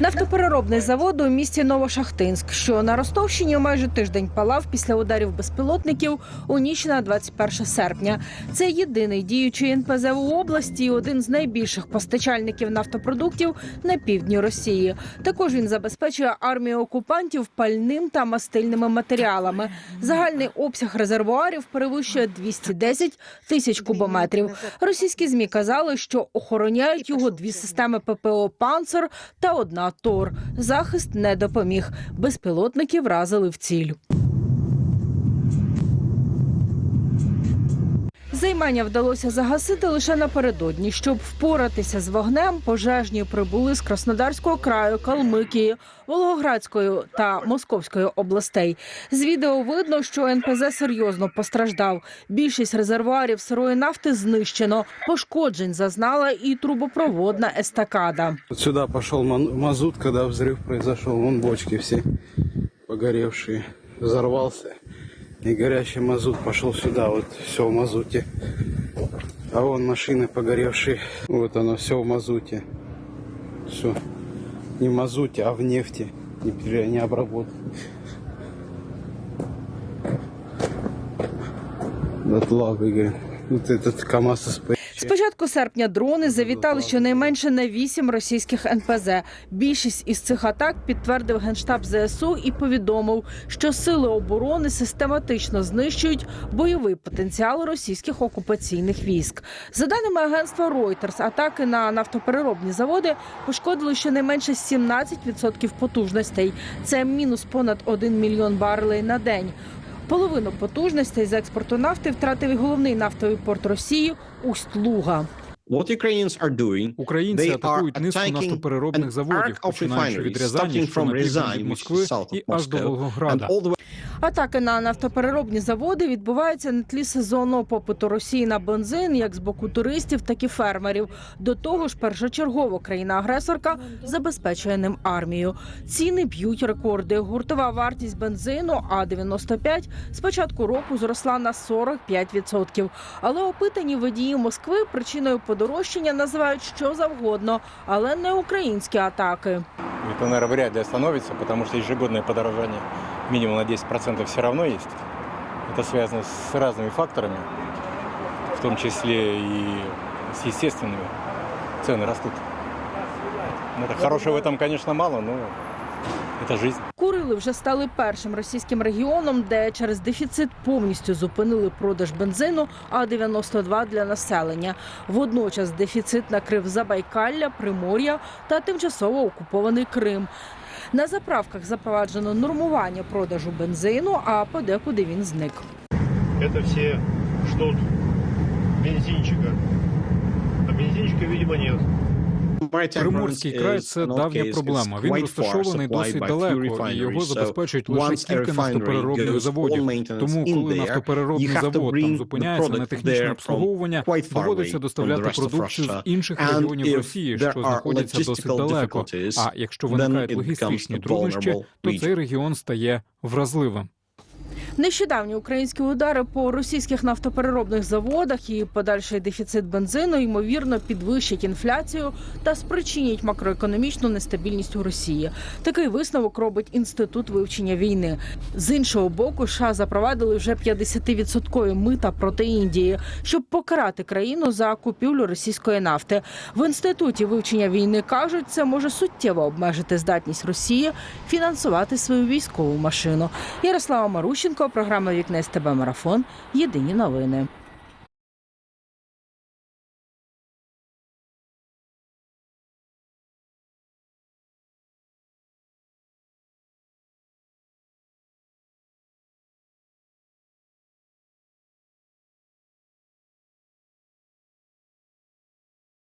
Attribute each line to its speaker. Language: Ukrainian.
Speaker 1: Нафтопереробний завод у місті Новошахтинськ, що на Ростовщині майже тиждень палав після ударів безпілотників у ніч на 21 серпня. Це єдиний діючий НПЗ у області, і один з найбільших постачальників нафтопродуктів на півдні Росії. Також він забезпечує армію окупантів пальним та мастильними матеріалами. Загальний обсяг резервуарів перевищує 210 тисяч кубометрів. Російські змі казали, що охороняють його дві системи ППО «Панцер» та одна ТОР. Захист не допоміг. Безпілотники вразили в ціль. Займання вдалося загасити лише напередодні. Щоб впоратися з вогнем, пожежні прибули з Краснодарського краю, Калмикії, Волгоградської та Московської областей. З відео видно, що НПЗ серйозно постраждав. Більшість резервуарів сирої нафти знищено. Пошкоджень зазнала і трубопроводна естакада.
Speaker 2: Пошел ман- мазут, когда взрыв произошел. Вон бочки все погоревшие. Взорвался. И горящий мазут пошел сюда. Вот все в мазуте. А вон машины погоревшие. Вот оно все в мазуте. Все. Не в мазуте, а в нефти. Не, пере- не обработано. Дотла выгорел. Вот этот КАМАЗ СП.
Speaker 1: З початку серпня дрони завітали щонайменше на вісім російських НПЗ. Більшість із цих атак підтвердив генштаб ЗСУ і повідомив, що сили оборони систематично знищують бойовий потенціал російських окупаційних військ. За даними агентства Reuters, атаки на нафтопереробні заводи пошкодили щонайменше 17% потужностей. Це мінус понад 1 мільйон барелей на день. Половину потужностей з експорту нафти втратив і головний нафтовий порт Росії Усть-Луга.
Speaker 3: What Ukrainians are doing,
Speaker 4: Українці атакують низку
Speaker 3: attacking
Speaker 4: нафтопереробних заводів, починаючи від Рязані, що на
Speaker 3: півдні
Speaker 4: від Москви, і аж до Волгограда.
Speaker 1: Атаки на нафтопереробні заводи відбуваються на тлі сезонного попиту Росії на бензин, як з боку туристів, так і фермерів. До того ж, першочергово країна-агресорка забезпечує ним армію. Ціни б'ють рекорди. Гуртова вартість бензину А 95 з початку року зросла на 45%. Але опитані водії Москви причиною подорожчання називають що завгодно, але не українські атаки.
Speaker 5: Это, наверное, вряд ли остановится, потому что ежегодное подорожание минимум на 10% все равно есть. Это связано с разными факторами, в том числе и с естественными. Цены растут. Ну, так хорошего в этом, конечно, мало, но это жизнь.
Speaker 1: Курили вже стали першим російським регіоном, де через дефіцит повністю зупинили продаж бензину А 92 для населення. Водночас дефіцит накрив Забайкалля, Примор'я та тимчасово окупований Крим. На заправках запроваджено нормування продажу бензину, а подекуди він зник.
Speaker 6: Это все ждут бензинчика. А бензинчика, видимо, нет.
Speaker 4: Приморський край це давня проблема. Він розташований досить далеко, і його забезпечують лише кілька нафтопереробних заводів. Тому, коли нафтопереробний завод там зупиняється на технічне обслуговування, доводиться доставляти продукцію з інших регіонів Росії, що знаходяться досить далеко. А якщо виникають логістичні труднощі, то цей регіон стає вразливим.
Speaker 1: Нещодавні українські удари по російських нафтопереробних заводах і подальший дефіцит бензину ймовірно підвищать інфляцію та спричинять макроекономічну нестабільність у Росії. Такий висновок робить інститут вивчення війни. З іншого боку, США запровадили вже 50-відсоткові мита проти Індії, щоб покарати країну за купівлю російської нафти. В інституті вивчення війни кажуть, це може суттєво обмежити здатність Росії фінансувати свою військову машину. Ярослава Марущенко, програма Вікне тебе Марафон. Єдині новини.